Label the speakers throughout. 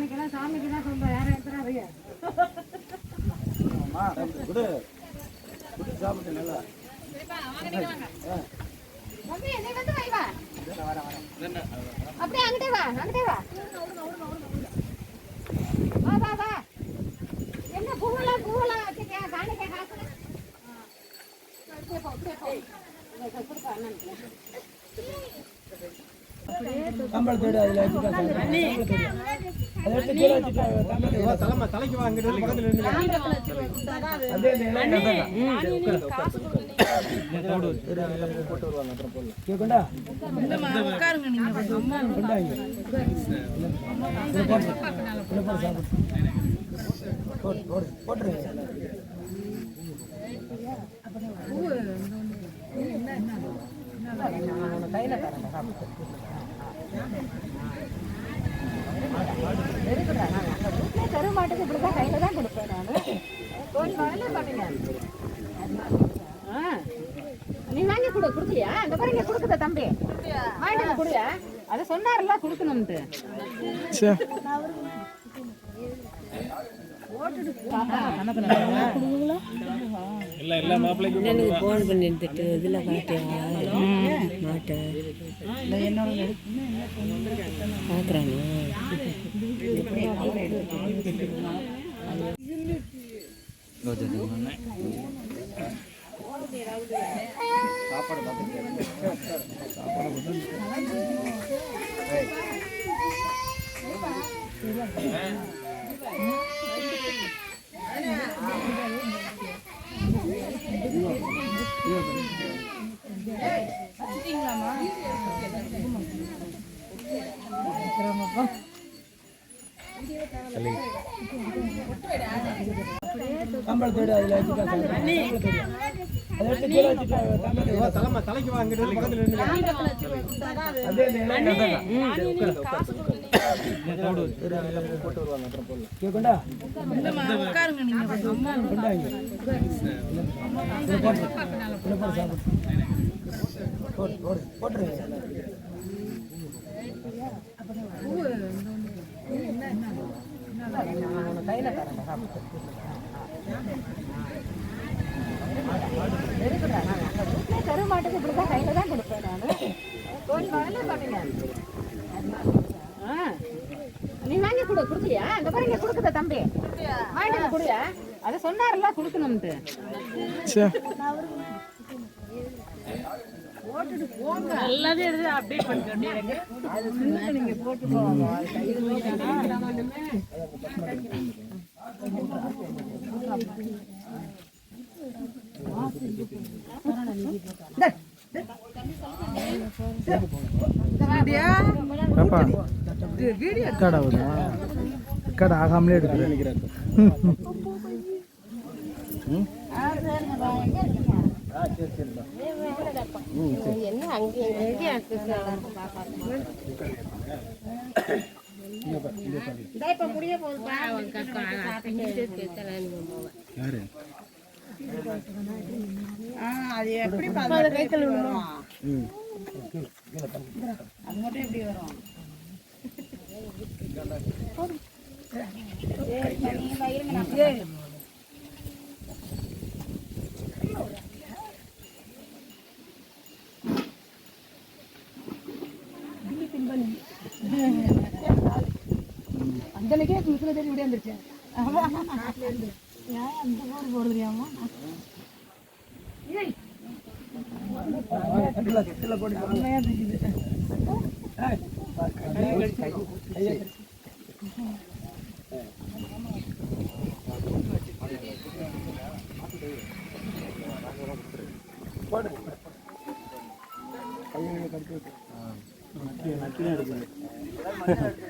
Speaker 1: சாமிக்கெல்லாம் சாமிக்கு தான் சொல்றேன் யாரும் எடுத்துறாதீங்க
Speaker 2: மம்மி என்னை வந்து வை வா. அப்படியே அங்கிட்டே வா அங்கிட்டே வா. வா வா வா. என்ன பூவெல்லாம் பூவெல்லாம் வச்சுக்க காணிக்க காசு. அப்படியே போ, அப்படியே போ. கொடுப்பா, அண்ணனுக்கு.
Speaker 1: கம்பளத்தோடு அதில்
Speaker 3: போட்டு
Speaker 1: போட்டுருங்க தரேன் சாப்பிட்டு
Speaker 2: இருக்குடா, நான் அங்க வீட்லயே தர மாட்டேங்குது, இப்படிதான் கையில தான் கொடுப்பேன் நானு. கோழி வாழல பாருங்க. ஆ. நீ வாங்கி கொடு குடுக்கலையா இந்த பாருங்க கொடுக்குத தம்பி வாங்கிட்டு வந்து குடுயா அதை சொன்னார்ல கொடுக்கணும்ட்டு
Speaker 4: எனக்கு ஃபோன் பண்ணிட்டு இதில் காட்டியா மாட்டேன் பார்க்குறாங்க
Speaker 3: சாப்பாடு
Speaker 1: கம்பளத்தோடு அதில் வச்சுட்டா அதை எடுத்து கீழே வச்சுட்டா
Speaker 3: தலைமை தலைக்கு வாங்கிட்டு பக்கத்துல இருந்து
Speaker 1: அப்படியே இந்த இலையில
Speaker 3: போட்டு வருவாங்க அப்புறம் போடலாம்
Speaker 1: கேட்கண்டா கொண்டாங்க இதை போட்டு இதை போட்டு சாப்பிடு போட்டு போட்டு போட்டுருங்க கையில் தரேன் சாப்பிட்டு
Speaker 2: தர மாட்டேங்குது, இப்படிதான் கையில தான் கொடுப்பேன் நானு. கோழி பாருங்க. ஆ. நீ வாங்கி கொடு குடுக்கலையா இந்த பாருங்க கொடுக்குத தம்பி வாங்கி வந்து குடுயா அதை சொன்னார்ல கொடுக்கணும்ட்டு
Speaker 4: எல்லாத்தையும் எடுத்து அப்டேட் பண்ணிட்டு
Speaker 1: ரெக்கார்ட் ஆகுதா ரெக்கார்ட் ஆகாமலே எடுக்கிறேன்
Speaker 2: என்ன அங்கே
Speaker 3: யாரு?
Speaker 4: அது எப்படி கைத்தில் விடுவோம்
Speaker 3: ம்.
Speaker 4: அது மட்டும் எப்படி வரும்?
Speaker 1: இத்தனைக்கே குளித்துல தேடி விட வந்துருச்சேன் ஏன்
Speaker 5: அந்த ஊர் போகிறது
Speaker 1: தெரியாமா போடுங்க கையை கட்டி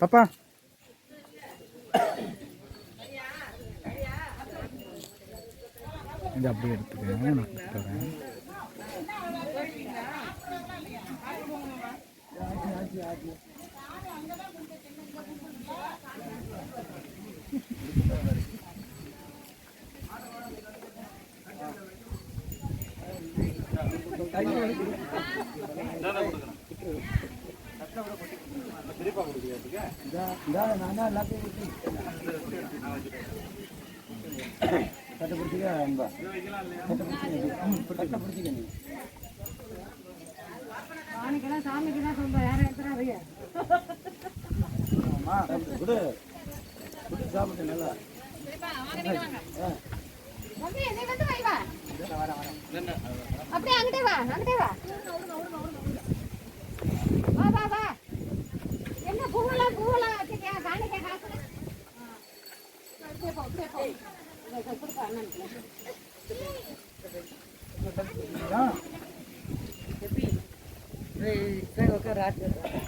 Speaker 6: பாப்பா. இது அப்படியே எடுத்துக்கங்க நான் கொடுத்துட்டு
Speaker 1: நான் அன்பா கட்டை நீ
Speaker 2: சாமிக்கெல்லாம் சாமிக்கு தான் சொல்றேன்
Speaker 1: ஆமா குடு குடு சாப்பிட்டு நல்லா
Speaker 5: தம்பி வந்து வை அப்படியே அங்கிட்டே வா அங்கிட்டே வா. வா வா வா. என்ன பூவெல்லாம் பூவெல்லாம் வச்சுக்க காணிக்க காசு
Speaker 1: சேனை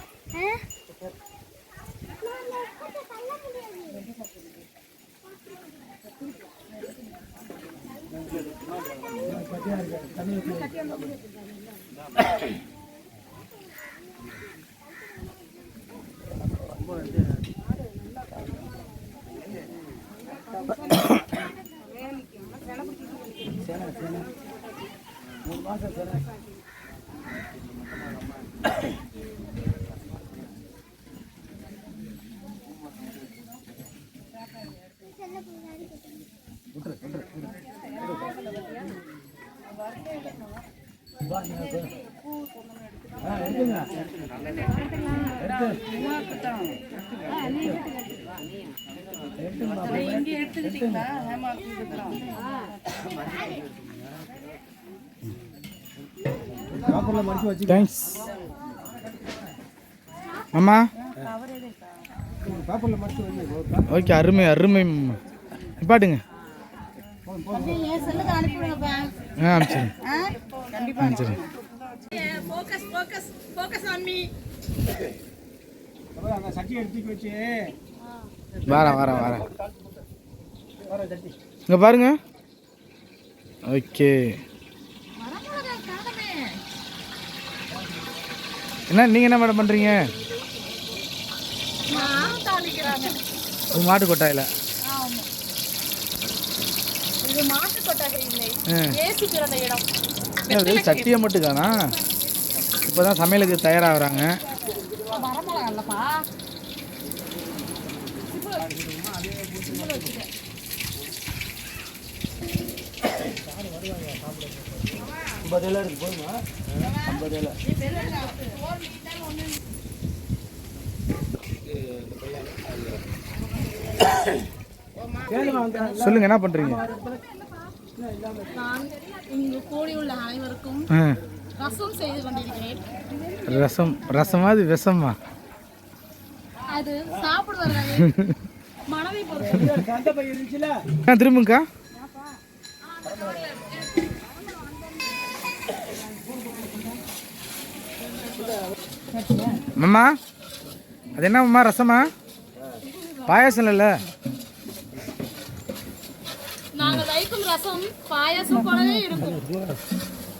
Speaker 1: எடுத்துக்கிட்டீங்களா? மாசம் சேனை விட்டுரு விட்டுரு வா நீ எடுத்து. ஆ எடுத்துங்க எடுத்து எடுத்துங்க பேப்பரில் மடிச்சு வச்சு
Speaker 6: தேங்க்ஸ். அம்மா? ஓகே அருமை அருமை நிப்பாட்டுங்க. ஆ
Speaker 3: எடுத்துக்கு வச்சு
Speaker 6: வரேன் வரேன் வரேன். இங்கே பாருங்க. ஓகே. என்ன நீங்கள் என்ன மேடம் பண்ணுறீங்க
Speaker 5: நான் தாளிக்கிறாங்க
Speaker 6: ஒரு மாட்டு கொட்டாயில் சட்டியை மட்டும் தானா இப்போ தான் சமையலுக்கு தயாராகிறாங்க.
Speaker 1: இருக்கு போதுமா?
Speaker 6: சொல்லுங்கள் என்ன ஆ.
Speaker 5: ரசம்
Speaker 6: ரசம் ரசமா அது விஷமா?
Speaker 5: அது
Speaker 6: ஆ திரும்புங்கக்கா. மாமா அது என்ன மாமா ரசமா? பாயாசம் இல்லைல்ல?
Speaker 5: நாங்கள் வைக்கும் ரசம் பாயாசம் போலவே இருக்கும்.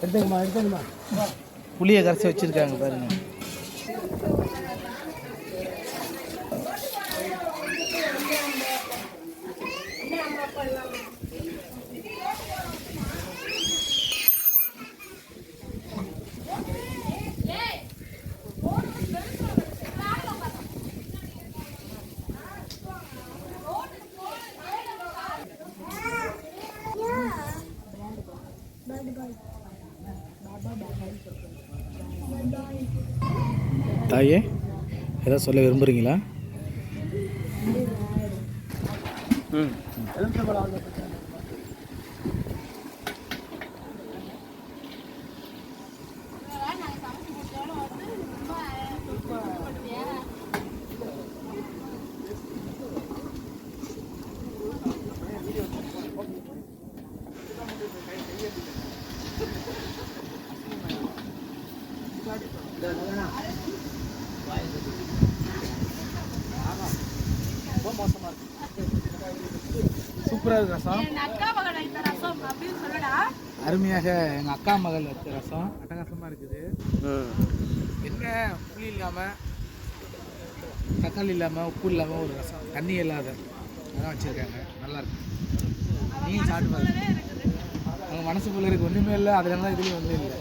Speaker 1: எடுத்துங்கம்மா எடுத்துங்கம்மா
Speaker 6: புளியை கரைச்சி வச்சிருக்காங்க பாருங்க. தாயே ஏதாவது சொல்ல விரும்புகிறீங்களா ம். சூப்பராக இருக்கு ரசம். அருமையாக எங்கள் அக்கா மகள் வச்ச ரசம். அட்டகாசமாக இருக்குது. என்ன? புளி இல்லாமல் தக்காளி இல்லாமல் உப்பு இல்லாமல் ஒரு ரசம். தண்ணி இல்லாத. அதான் வச்சுருக்காங்க. நல்லா இருக்கு. நீங்கள் சாப்பிட்டு பாருங்க அவங்க மனசுக்குள்ள இருக்கு. ஒன்றுமே இல்லை. அதனால இதுலேயும் ஒன்றும் இல்லை.